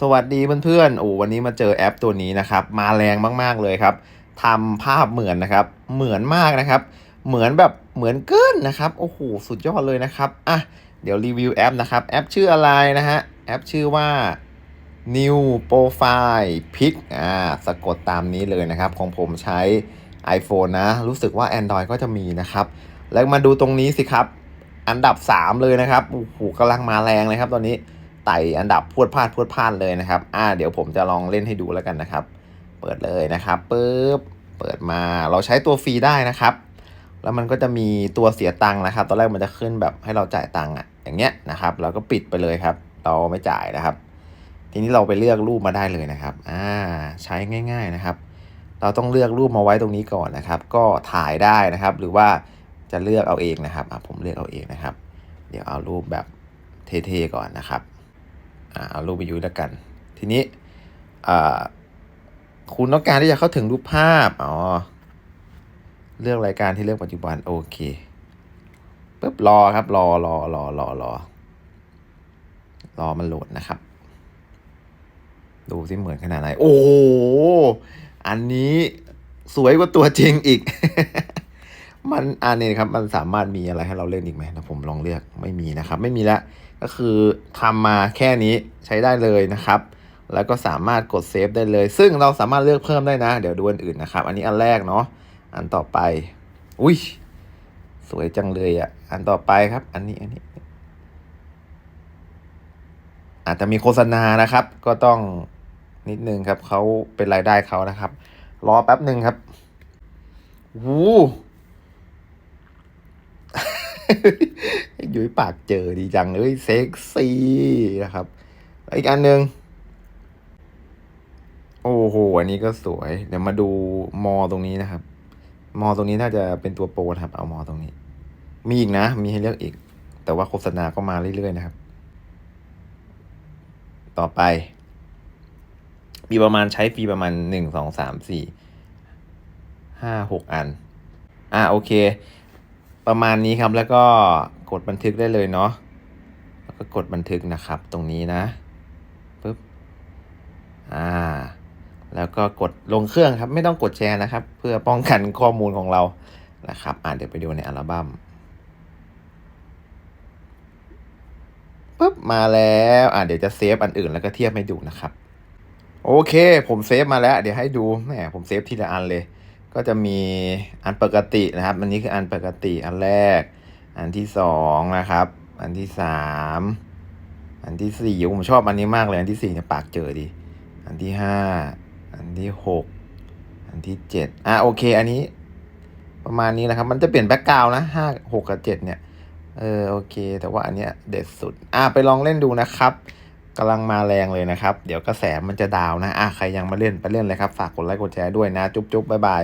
สวัสดีเพื่อนๆ โอ้วันนี้มาเจอแอปตัวนี้นะครับ มาแรงมากๆเลยครับทำภาพเหมือนนะครับ เหมือนมากนะครับ เหมือนแบบเหมือนเกินนะครับ โอ้โห สุดยอดเลยนะครับ อะ เดี๋ยวรีวิวแอปนะครับ แอปชื่ออะไรนะฮะ แอปชื่อว่า New Profile Pic อ่า สะกดตามนี้เลยนะครับ ของผมใช้ iPhone นะ รู้สึกว่า Android ก็จะมีนะครับ แล้วมาดูตรงนี้สิครับ อันดับ 3 เลยนะครับ โอ้โหกำลังมาแรงเลยครับตอนนี้ ไต่อันดับพวดพลาดพวดพลาดเลยนะครับ อ่า เดี๋ยวผมจะลองเล่นให้ดูแล้วกันนะครับ เปิดเลยนะครับปึ๊บ เปิดมา เราใช้ตัวฟรีได้นะครับ แล้วมันก็จะมีตัวเสียตังค์นะครับ ตอนแรกมันจะขึ้นแบบให้เราจ่ายตังค์อะ อย่างเงี้ยนะครับ เราก็ปิดไปเลยครับ เราไม่จ่ายนะครับ ทีนี้เราไปเลือกรูปมาได้เลยนะครับ อ่า ใช้ง่าย ๆนะครับ เราต้องเลือกรูปมาไว้ตรงนี้ก่อนนะครับ ก็ถ่ายได้นะครับ หรือว่าจะเลือกเอาเองนะครับ อะผมเลือกเอาเองนะครับ เดี๋ยวเอารูปแบบเท่ๆก่อนนะครับ เอารูปไปยุ้ยแล้วกัน ทีนี้คุณต้องการที่จะเข้าถึงรูปภาพ อ๋อ เลือกรายการที่เลือกปัจจุบัน โอเคปึ๊บรอครับ รอรอรอรอรอรอมันโหลดนะครับ ดูสิเหมือนขนาดไหน โอ้โห อันนี้สวยกว่าตัวจริงอีก มันอันนี้ครับมันสามารถมีอะไรให้เราเล่นอีกไหมนะผมลองเลือกไม่มีนะครับ ไม่มีแล้วก็คือทำมาแค่นี้ใช้ได้เลยนะครับ แล้วก็สามารถกดเซฟได้เลย ซึ่งเราสามารถเลือกเพิ่มได้นะ เดี๋ยวดูอันอื่นนะครับ อันนี้อันแรกเนาะอันต่อไป อุ้ยสวยจังเลยอะ่ะอันต่อไปครับ อันนี้อันนี้ อาจจะมีโฆษณานะครับ ก็ต้องนิดนึงครับเขาเป็นรายได้เขานะครับ รอแป๊บหนึ่งครับวู ยุ้ยปากเจอดีจังเลยเซ็กซี่นะครับ อีกอันหนึ่งโอ้โห อันนี้ก็สวย เดี๋ยวมาดูมอตรงนี้นะครับ มอตรงนี้น่าจะเป็นตัวโปรครับ เอามอตรงนี้ มีอีกนะ มีให้เลือกอีก แต่ว่าโฆษณาก็มาเรื่อยๆนะครับ ต่อไป มีประมาณใช้ฟรีประมาณหนึ่งสองสามสี่ห้าหกอัน อ่าโอเค ประมาณนี้ครับแล้วก็กดบันทึกได้เลยเนาะแล้วก็กดบันทึกนะครับ ตรงนี้นะปึ๊บอ่า แล้วก็กดลงเครื่องครับ ไม่ต้องกดแชร์นะครับ เพื่อป้องกันข้อมูลของเรานะครับ อ่าเดี๋ยวไปดูในอัลบั้มปึ๊บมาแล้ว อ่าเดี๋ยวจะเซฟอันอื่นแล้วก็เทียบให้ดูนะครับ โอเค ผมเซฟมาแล้ว เดี๋ยวให้ดูแหมผมเซฟทีละอันเลย ก็จะมีอันปกตินะครับ อันนี้คืออันปกติอันแรก อันที่สองนะครับ อันที่สามอันที่สี่ผมชอบอันนี้มากเลย อันที่สี่เนี่ยปากเจอดีอันที่ห้าอันที่หกอันที่เจ็ดอะโอเค อันนี้ ประมาณนี้นะครับ มันจะเปลี่ยนแบ็กกราวนะห้าหกกับเจ็ดเนี่ยเออโอเค แต่ว่าอันเนี้ยเด็ดสุด อะไปลองเล่นดูนะครับ กำลังมาแรงเลยนะครับ เดี๋ยวกระแสมันจะดาวนะอะใครยังมาเล่นไปเล่นเลยครับ ฝากกดไลค์กดแชร์ด้วยนะ จุ๊บจุ๊บบ๊ายบาย